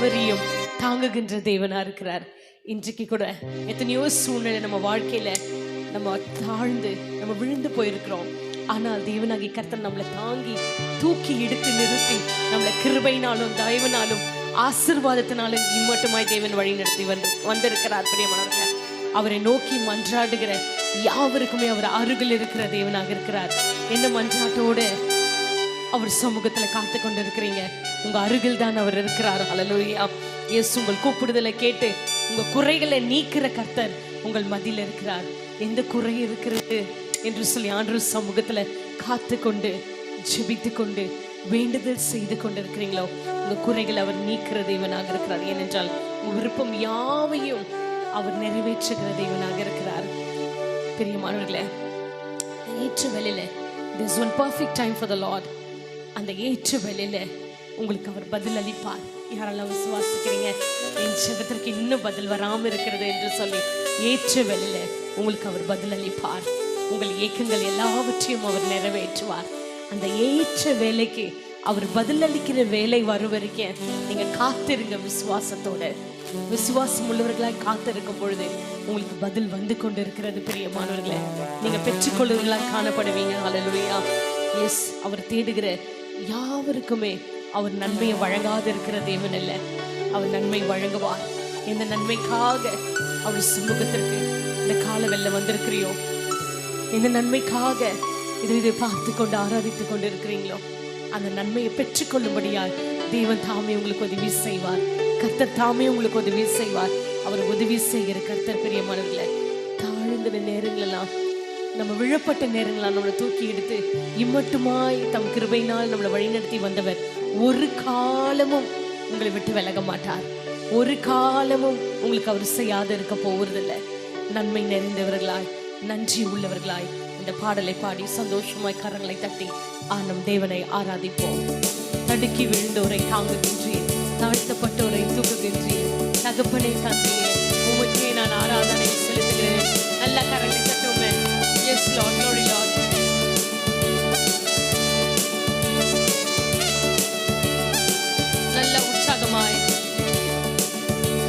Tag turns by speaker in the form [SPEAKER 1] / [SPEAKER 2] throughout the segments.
[SPEAKER 1] யாவரையும் தாங்குகின்ற தேவனா இருக்கிறார். இன்றைக்கு கூட எத்தனையோ சூழ்நிலை நம்ம வாழ்க்கையில நம்ம தாழ்ந்து நம்ம விழுந்து போயிருக்கிறோம். ஆனால் தேவனாகி கர்த்தன் நம்மளை தாங்கி தூக்கி எடுத்து நிறுத்தி நம்மளை கிருபையினாலும் தயவனாலும் ஆசிர்வாதத்தினாலும் இம்மட்டுமாய் தேவன் வழி நடத்தி வந்து வந்திருக்கிறார் பிரியமானவர்கள் அவரை நோக்கி மன்றாடுகிற யாவருக்குமே அவர் அருகில் இருக்கிற தேவனாக இருக்கிறார். என்ன மன்றாட்டோடு அவர் சமூகத்துல காத்து கொண்டு இருக்கிறீங்க உங்க அருகில் தான் அவர் இருக்கிறார். அலலோயா இயேசு உங்கள் கூப்பிடுதலை கேட்டு உங்க குறைகளை நீக்கிற கர்த்தர் உங்கள் மதியில் இருக்கிறார். எந்த குறை இருக்கிறது என்று சொல்லி ஆண்டு சமூகத்துல காத்து கொண்டு ஜெபித்து கொண்டு வேண்டுதல் செய்து கொண்டு இருக்கிறீங்களோ உங்க குறைகளை அவர் நீக்கிற தெய்வனாக இருக்கிறார். ஏனென்றால் உங்க விருப்பம் யாவையும் அவர் நிறைவேற்றுகிற தெய்வனாக இருக்கிறார். பெரிய பிரியமானவர்களே ஏற்ற வேலையில this one perfect time for the lord அந்த ஏற்ற வேலையில உங்களுக்கு அவர் பதில் அளிப்பார். யாரெல்லாம் விசுவாசிக்கிறீங்க? என் ஜெபத்திற்கு இன்னும் பதில் வராம இருக்கிறது என்று சொல்லி ஏற்ற வேலையில உங்களுக்கு அவர் பதில் அளிப்பார். உங்கள் ஏக்கங்கள் எல்லாவற்றையும் அவர் நிறைவேற்றுவார். அந்த ஏற்ற வேலைக்கு அவர் பதில் அளிக்கிற வேலை வரும் வரைக்கும் நீங்க காத்திருங்க விசுவாசத்தோட. விசுவாசம் உள்ளவர்களாய் காத்திருக்கும் பொழுது உங்களுக்கு பதில் வந்து கொண்டு இருக்கிறது பிரியமானவர்களே. நீங்க பெற்றுக்கொள்ளுவர்களாய் காணப்படுவீங்க. ஹalleluya எஸ் அவர் தேடுகிற யாவருக்குமே அவர் நன்மையை வழங்காது இருக்கிற தேவன் அல்ல அவர் நன்மை வழங்குவார். இந்த நன்மைக்காக அவர் சமூகத்திற்கு இந்த கால வெல்ல வந்திருக்கிறியோ? இந்த நன்மைக்காக இதை இதை பார்த்து கொண்டு ஆராதித்து கொண்டு இருக்கிறீங்களோ அந்த நன்மையை பெற்றுக்கொள்ளும்படியால் தேவன் தாமே உங்களுக்கு உதவி செய்வார். கர்த்தர் தாமே உங்களுக்கு உதவி செய்வார். அவர் உதவி செய்கிற கர்த்தர் பெரியமானவர்களே தாழ்ந்த நேரங்களெல்லாம் நம்ம விழப்பட்ட நேரங்களெல்லாம் நம்மளை தூக்கி எடுத்து இம்மட்டுமாய் தம் கிருபையினால் நம்மளை வழிநடத்தி வந்தவர் ஒரு காலமும் உங்களை விட்டு விலக மாட்டார். ஒரு காலமும் உங்களுக்கு அவர் செய்யாத இருக்க போவதில்லை. நன்மை நிறைந்தவர்களாய் நன்றி உள்ளவர்களாய் இந்த பாடலை பாடி சந்தோஷமாய் கரங்களை தட்டி ஆனம் தேவனை ஆராதிப்போம். தடுக்கி விழுந்தோரை தாங்குகின்றேன் தாழ்த்தப்பட்டோரை தூக்குகின்றேன் தகப்பனை தந்தையே உமக்கே நான் ஆராதனை செலுத்துகிறேன். நல்ல கரங்களை Yes, Lord. Glory, Lord. நல்ல உற்சாகமாய்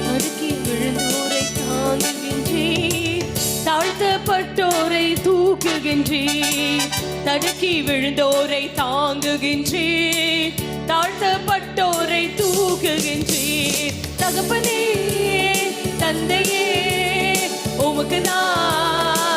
[SPEAKER 1] தடுக்கி விழுந்தோரை தாங்குகின்றேன் தாழ்த்தப்பட்டோரை தூக்குகின்றேன் தடுக்கி விழுந்தோரை தாங்குகின்றேன் தாழ்த்தப்பட்டோரை தூக்குகின்றேன் தகப்பனே தந்தையே உமக்கு நான்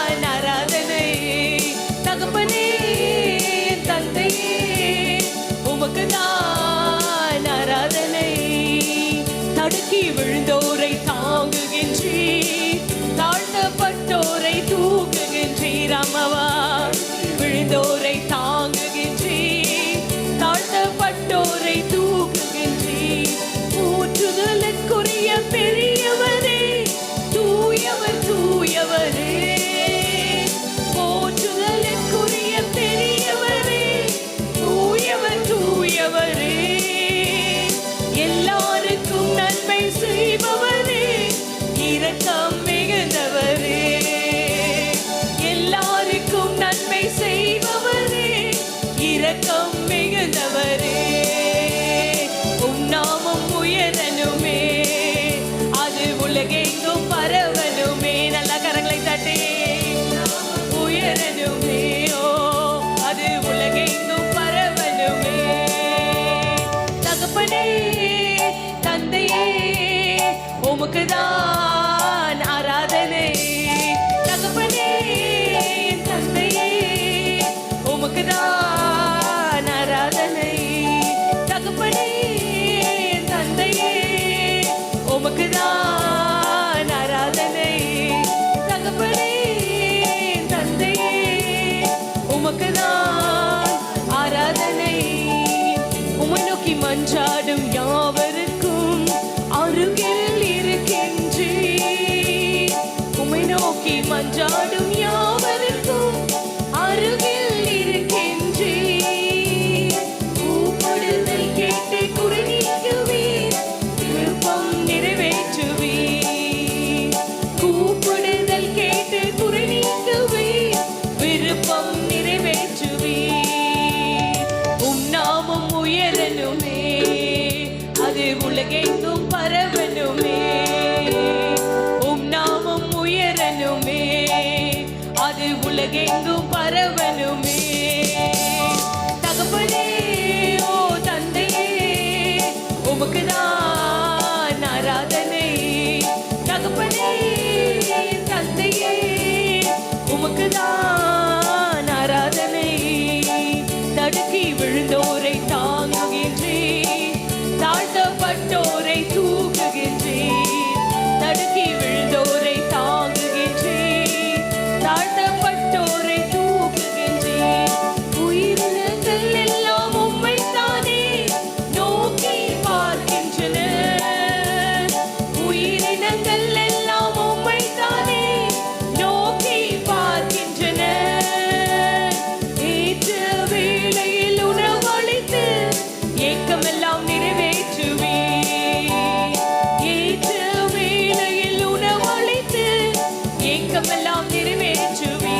[SPEAKER 1] ஏக்கமெல்லாம் நிறைவேற்றுவே.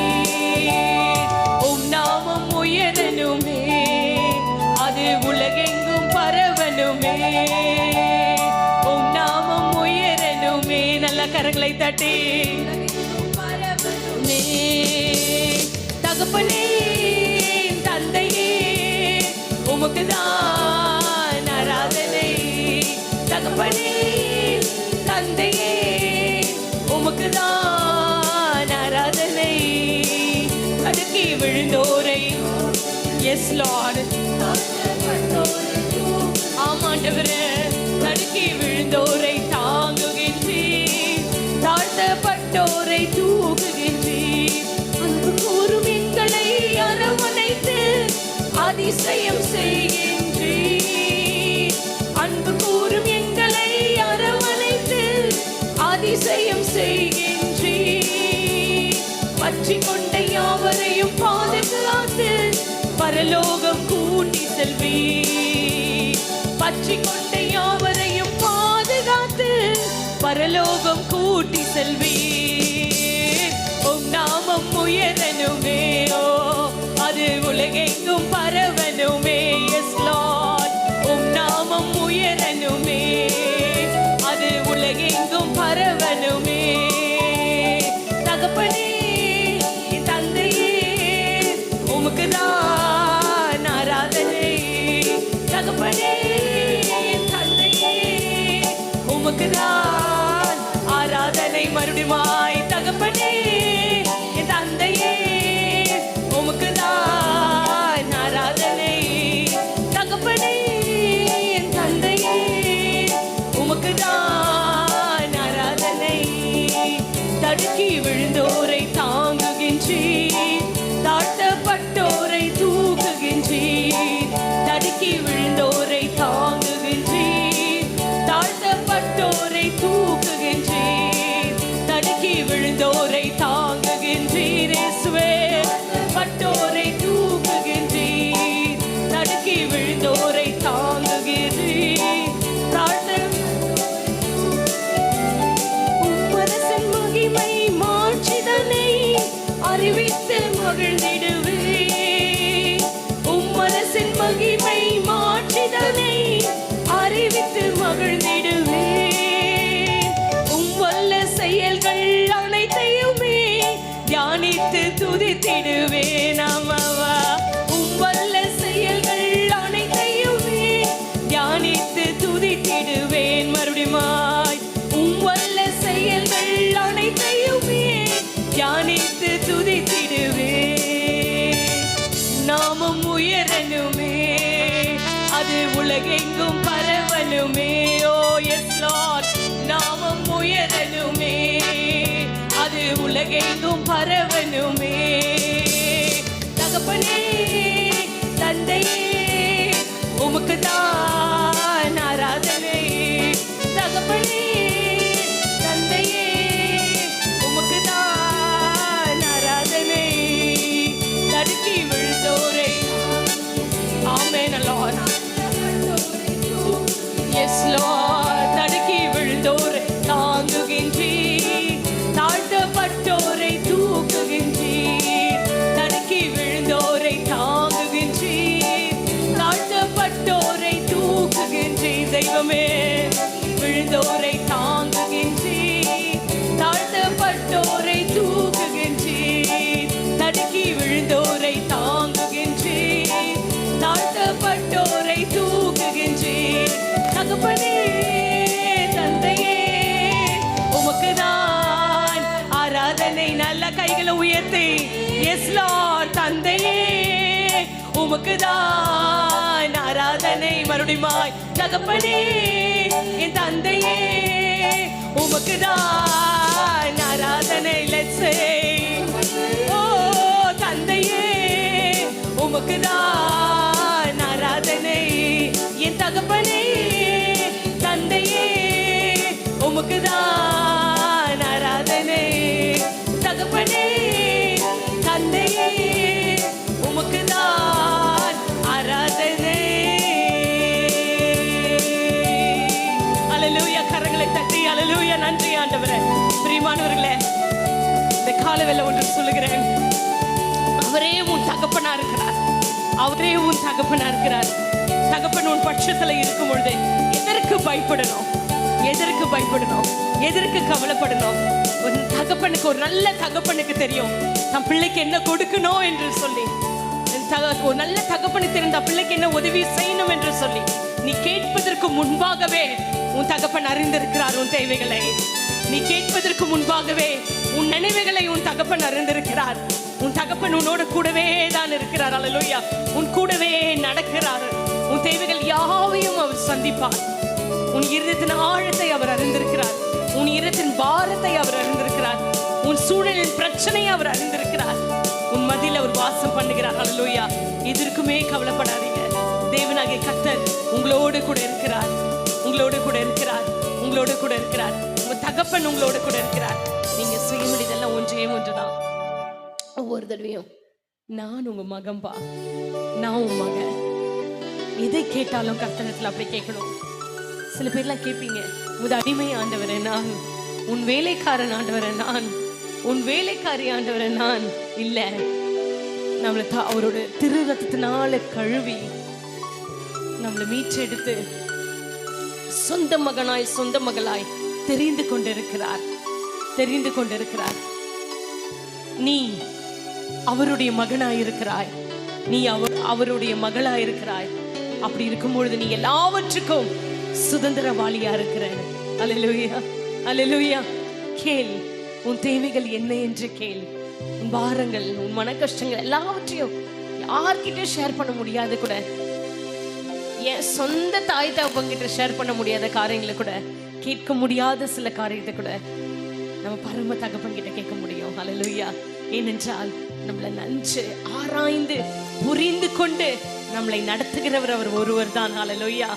[SPEAKER 1] உம் நாமம் உயரனுமே அது உலகெங்கும் பரவனுமே உம் நாமம் உயரனுமே நல்ல கரங்களை தட்டி. தகப்பனே தந்தையே உமக்குதான் ஆராதனை. தகப்பனே தந்தையே உமக்குதான் விழுந்தோரை எஸ் லார்ட் ஆமாண்டவரே நடுக்கி விழுந்தோரை தாங்குகின்றி. தாழ்த்தப்பட்டோரை தூக்குகின்றி. அன்பு கூறும் எங்களை அரவணைத்து அதிசயம் செய். ஏற்றி கொண்ட யாவரையும் பாதுகாத்து பரலோகம் கூட்டி செல்வி உம் நாமம் உயரனுமே ஓ அது உலகெங்கும் பரவ மறுபடியுமாய் தகப்பனே என் தந்தையே. உலகெங்கும் பரவனுமே ஓ எஸ் லார்ட் நாமம் உயரனுமே அது உலகெங்கும் பரவனுமே தகப்பனே தந்தையே உமக்கு தான் தெய்வமே விழுந்தோரை தாங்குகின்றி தாழ்த்தப்பட்டோரை தூக்குகின்றி நடுக்கி விழுந்தோரை தாங்குகின்றி தாழ்த்தப்பட்டோரை தூக்குகின்றி. தகுப்பனே தந்தையே உமக்குதான் ஆராதனை நல்ல கைகளை உயர்த்தி எஸ்லார் தந்தையே உமக்குதான் ஆராதனை தகப்பனே என் தந்தையே உமக்குதான் ஆராதனை லட்சே ஓ தந்தையே உமக்குதான் ஆராதனை என் தகப்பனே இந்த ஒன்று சொல்லுகிறேன். அவரே உன் தகப்பனா இருக்கிறார். அவரே உன் தகப்பனா இருக்கிறார். தகப்பன் உன் பட்சத்துல இருக்கும் பொழுது எதற்கு பயப்படணும்? எதற்கு பயப்படணும்? எதற்கு கவலைப்படணும்? உன் தகப்பனுக்கு ஒரு நல்ல தகப்பனுக்கு தெரியும். தன் பிள்ளைக்கு என்ன கொடுக்கணும் என்று சொல்லி. ஒரு நல்ல தகப்பனுக்கு தெரிந்த பிள்ளைக்கு என்ன உதவி செய்யணும் என்று சொல்லி. நீ கேட்பதற்கு முன்பாகவே உன் தகப்பன் அறிந்திருக்கிறார் உன் தேவைகளை. நீ கேட்பதற்கு முன்பாகவே உன் நினைவுகளை உன் தகப்பன் அறிந்திருக்கிறார். உன் தகப்பன் உன்னோட கூடவே தான் இருக்கிறார். அல்லேலூயா உன் கூடவே நடக்கிறார். உன் தேவைகள் யாவையும் அவர் சந்திப்பார். உன் இருதயத்தின் ஆழத்தை அவர் அறிந்திருக்கிறார். உன் இருதயத்தின் பாரத்தை அவர் அறிந்திருக்கிறார். உன் சூழலின் பிரச்சனையை அவர் அறிந்திருக்கிறார். உன் மதியில் அவர் வாசம் பண்ணுகிறார். அல்லேலூயா எதற்குமே கவலைப்படாதீங்க. தேவனாகிய கத்தர் உங்களோடு கூட இருக்கிறார். உங்களோடு கூட இருக்கிறார். உங்களோடு கூட இருக்கிறார். உங்க தகப்பன் உங்களோடு கூட இருக்கிறார். செய்ய சுயமனிதெல்லாம் ஒன்றே ஒன்றுதான். ஒவ்வொரு தடவையும் நான் உங்க மகன்பா நான் உன் மகன். எதை கேட்டாலும் கர்த்தனத்துல அப்படி கேட்கணும். சில பேர்லாம் கேட்பீங்க உன் அடிமை ஆண்டவரே நான். உன் வேலைக்காரன் ஆண்டவரே நான். உன் வேலைக்காரி ஆண்டவரே நான். இல்ல. நம்மளை தா- அவரோட திரு ரத்தத்தினால கழுவி நம்மளை மீட்டெடுத்து சொந்த மகனாய் சொந்த மகளாய் தெரிந்து கொண்டிருக்கிறார். தெரிந்து கொண்டிருக்கிறார். நீ அவருடைய மகனாயிருக்கிறாய். நீ அவர் அவருடைய மகளாயிருக்கிறாய். அப்படி இருக்கும் பொழுது நீ எல்லாவற்றுக்கும் சுதந்திரவாளியா இருக்கிற அலலுயா அலலுயா கேள் உன் தேவைகள் என்ன என்று கேள். உன் பாரங்கள் உன் மன கஷ்டங்கள் எல்லாவற்றையும் யார்கிட்டயும் ஷேர் பண்ண முடியாது கூட. என் சொந்த தாய் தகப்பங்கிட்ட ஷேர் பண்ண முடியாத காரியங்களை கூட கேட்க முடியாத சில காரியத்தை கூட நம்ம பரம தகப்பன் கிட்ட கேட்க முடியும். அலலுயா ஏனென்றால் நம்மளை நஞ்சு ஆராய்ந்து புரிந்து கொண்டு நம்மளை நடத்துகிறவர் அவர் ஒருவர் தான் அலலுயா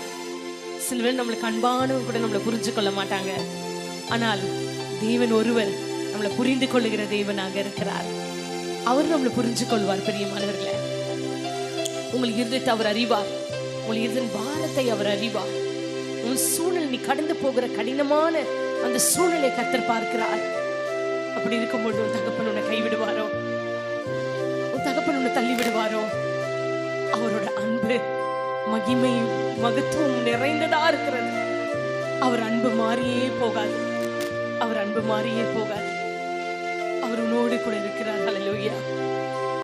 [SPEAKER 1] சில பேர் நம்மளுக்கு அன்பானவங்க கூட நம்மளை புரிஞ்சு கொள்ள மாட்டாங்க. ஆனால் தேவன் ஒருவர் நம்மளை புரிந்து கொள்ளுகிற தேவனாக இருக்கிறார். அவர் நம்மளை புரிஞ்சு கொள்வார் பெரிய பிரியமானவர்களே உங்கள் இருதயத்தை அவர் அறிவார். உங்கள் இருதன் பாரத்தை அவர் அறிவார். உன் சூழல் நீ கடந்து போகிற கடினமான அந்த சூழ்நிலை கத்தர் பார்க்கிறார். அப்படி இருக்கும்போது உன் தகப்பன் உன்னை கைவிடுவாரோ? உன் தகப்பன் உன்னை தள்ளி விடுவாரோ அவரோட அன்பு மகிமையும் மகத்துவம் நிறைந்ததா இருக்கிறது. அவர் அன்பு மாறியே போகாது. அவர் அன்பு மாறியே போகாது. அவர் உன்னோடு கூட இருக்கிறார். ஹalleluya